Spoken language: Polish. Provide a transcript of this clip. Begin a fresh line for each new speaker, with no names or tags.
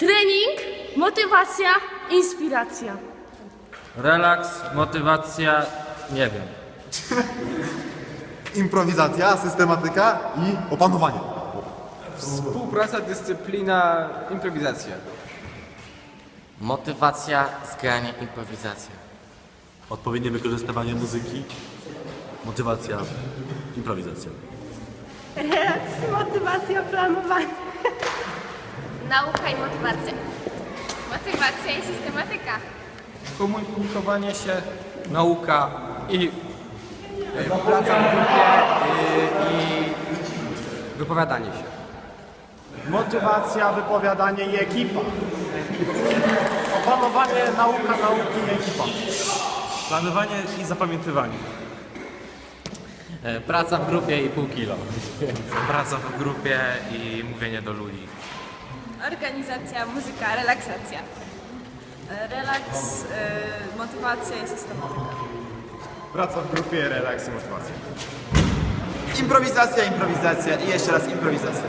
Trening, motywacja, inspiracja.
Relaks, motywacja, nie wiem.
Improwizacja, systematyka i opanowanie.
Współpraca, dyscyplina, improwizacja.
Motywacja, zgranie, improwizacja.
Odpowiednie wykorzystywanie muzyki, motywacja, improwizacja.
Relaks, motywacja, planowanie.
Nauka i motywacja. Motywacja i systematyka.
Komunikowanie się, nauka i e, praca w grupie y, i wypowiadanie się.
Motywacja, wypowiadanie i ekipa. Opanowanie, nauka, nauki i ekipa.
Planowanie i zapamiętywanie.
E, Praca w grupie i pół kilo.
Praca w grupie i mówienie do ludzi.
Organizacja, muzyka, relaksacja. Relaks, motywacja i systematyka.
Praca w grupie, relaks i motywacja.
Improwizacja, improwizacja i jeszcze raz improwizacja.